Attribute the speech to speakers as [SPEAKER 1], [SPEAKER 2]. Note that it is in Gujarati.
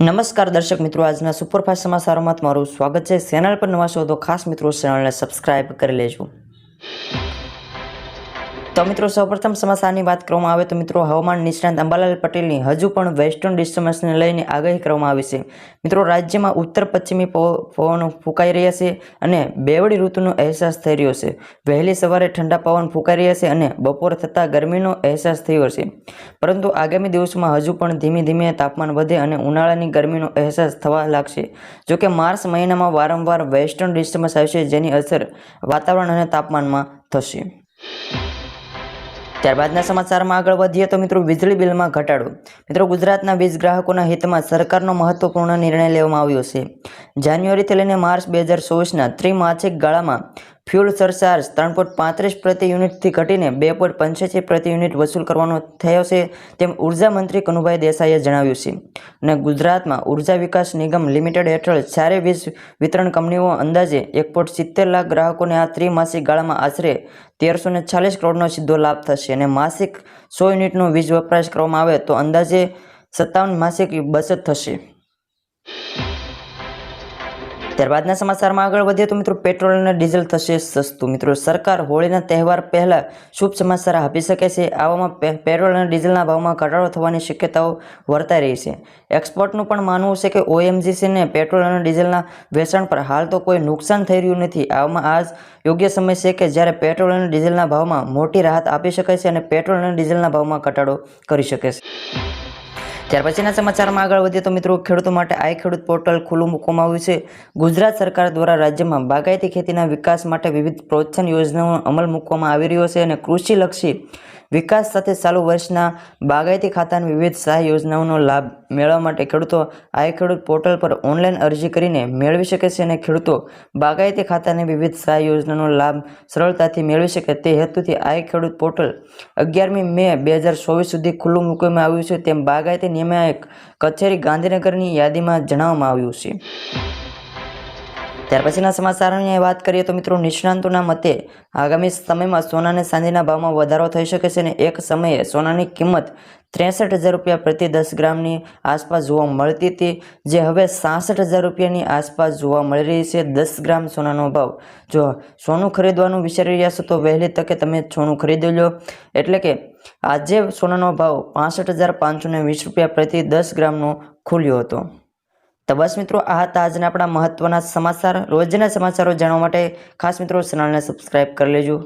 [SPEAKER 1] નમસ્કાર દર્શક મિત્રો, આજના સુપરફાસ્ટ સમાચારોમાં તમારું સ્વાગત છે. ચેનલ પર નવા શોધો ખાસ મિત્રો, ચેનલને સબસ્ક્રાઇબ કરી લેજો. તો મિત્રો, સૌપ્રથમ સમાચારની વાત કરવામાં આવે તો મિત્રો, હવામાન નિષ્ણાંત અંબાલાલ પટેલની હજુ પણ વેસ્ટર્ન ડિસ્ટર્બન્સને લઈને આગાહી કરવામાં આવી છે. મિત્રો, રાજ્યમાં ઉત્તર પશ્ચિમી પવ- પવનો ફૂંકાઈ રહ્યા છે અને બેવડી ઋતુનો અહેસાસ થઈ રહ્યો છે. વહેલી સવારે ઠંડા પવન ફૂંકાઈ રહ્યા છે અને બપોર થતાં ગરમીનો અહેસાસ થયો છે. પરંતુ આગામી દિવસોમાં હજુ પણ ધીમે ધીમે તાપમાન વધે અને ઉનાળાની ગરમીનો અહેસાસ થવા લાગશે. જોકે માર્ચ મહિનામાં વારંવાર વેસ્ટર્ન ડિસ્ટર્બન્સ આવશે જેની અસર વાતાવરણ અને તાપમાનમાં થશે. ત્યારબાદના સમાચારમાં આગળ વધીએ તો મિત્રો વીજળી બિલમાં ઘટાડો. મિત્રો ગુજરાતના વીજ ગ્રાહકોના હિતમાં સરકારનો મહત્વપૂર્ણ નિર્ણય લેવામાં આવ્યો છે. જાન્યુઆરીથી લઈને માર્ચ બે હજાર ચોવીસના ત્રિમાસિક ગાળામાં ફ્યુલ સરચાર્જ ત્રણ પોઈન્ટ પાંત્રીસ પ્રતિ યુનિટથી ઘટીને બે પોઈન્ટ પંચ્યાસી પ્રતિ યુનિટ વસૂલ કરવાનો થયો છે, તેમ ઊર્જા મંત્રી કનુભાઈ દેસાઈએ જણાવ્યું છે. અને ગુજરાતમાં ઊર્જા વિકાસ નિગમ લિમિટેડ હેઠળ ચારે વીજ વિતરણ કંપનીઓ અંદાજે એક પોઈન્ટ સિત્તેર લાખ ગ્રાહકોને આ ત્રિમાસિક ગાળામાં આશરે તેરસો ને ચાલીસ કરોડનો સીધો લાભ થશે અને માસિક સો યુનિટનો વીજ વપરાશ કરવામાં આવે તો અંદાજે સત્તાવન માસિક બચત થશે. ત્યારબાદના સમાચારમાં આગળ વધીએ તો મિત્રો પેટ્રોલ અને ડીઝલ થશે સસ્તું. મિત્રો સરકાર હોળીના તહેવાર પહેલાં શુભ સમાચાર આપી શકે છે. આવામાં પેટ્રોલ અને ડીઝલના ભાવમાં ઘટાડો થવાની શક્યતાઓ વર્તાઈ રહી છે. એક્સપર્ટનું પણ માનવું છે કે ઓએમજીસીને પેટ્રોલ અને ડીઝલના વેચાણ પર હાલ તો કોઈ નુકસાન થઈ રહ્યું નથી. આવામાં આ યોગ્ય સમય છે કે જ્યારે પેટ્રોલ અને ડીઝલના ભાવમાં મોટી રાહત આપી શકે છે અને પેટ્રોલ અને ડીઝલના ભાવમાં ઘટાડો કરી શકે છે. ત્યાર પછીના સમાચારમાં આગળ વધીએ તો મિત્રો ખેડૂતો માટે આઈ ખેડૂત પોર્ટલ ખુલ્લું મૂકવામાં આવ્યું છે. ગુજરાત સરકાર દ્વારા રાજ્યમાં બાગાયતી ખેતીના વિકાસ માટે વિવિધ પ્રોત્સાહન યોજનાઓનો અમલ મૂકવામાં આવી રહ્યો છે અને કૃષિલક્ષી વિકાસ સાથે ચાલુ વર્ષના બાગાયતી ખાતાની વિવિધ સહાય યોજનાઓનો લાભ મેળવવા માટે ખેડૂતો આઈ ખેડૂત પોર્ટલ પર ઓનલાઈન અરજી કરીને મેળવી શકે છે અને ખેડૂતો બાગાયતી ખાતાની વિવિધ સહાય યોજનાનો લાભ સરળતાથી મેળવી શકે તે હેતુથી આઈ ખેડૂત પોર્ટલ અગિયારમી મે બે હજાર ચોવીસ સુધી ખુલ્લું મૂકવામાં આવ્યું છે તેમ બાગાયતી નિયામક કચેરી ગાંધીનગરની યાદીમાં જણાવવામાં આવ્યું છે. ત્યાર પછીના સમાચારોની વાત કરીએ તો મિત્રો નિષ્ણાંતોના મતે આગામી સમયમાં સોના અને ચાંદીના ભાવમાં વધારો થઈ શકે છે અને એક સમયે સોનાની કિંમત ત્રેસઠ હજાર રૂપિયા પ્રતિ દસ ગ્રામની આસપાસ જોવા મળતી હતી. જે હવે સાસઠ હજાર રૂપિયાની આસપાસ જોવા મળી રહી છે દસ ગ્રામ સોનાનો ભાવ. જો સોનું ખરીદવાનું વિચારી રહ્યા છો તો વહેલી તકે તમે સોનું ખરીદી લો. એટલે કે આજે સોનાનો ભાવ પાસઠ હજાર પાંચસો વીસ રૂપિયા પ્રતિ દસ ગ્રામનો ખુલ્યો હતો. તો બસ મિત્રો, આ હતા આજના આપણા મહત્વના સમાચાર. રોજના સમાચારો જાણવા માટે ખાસ મિત્રો, ચેનલને સબસ્ક્રાઈબ કરી લેજો.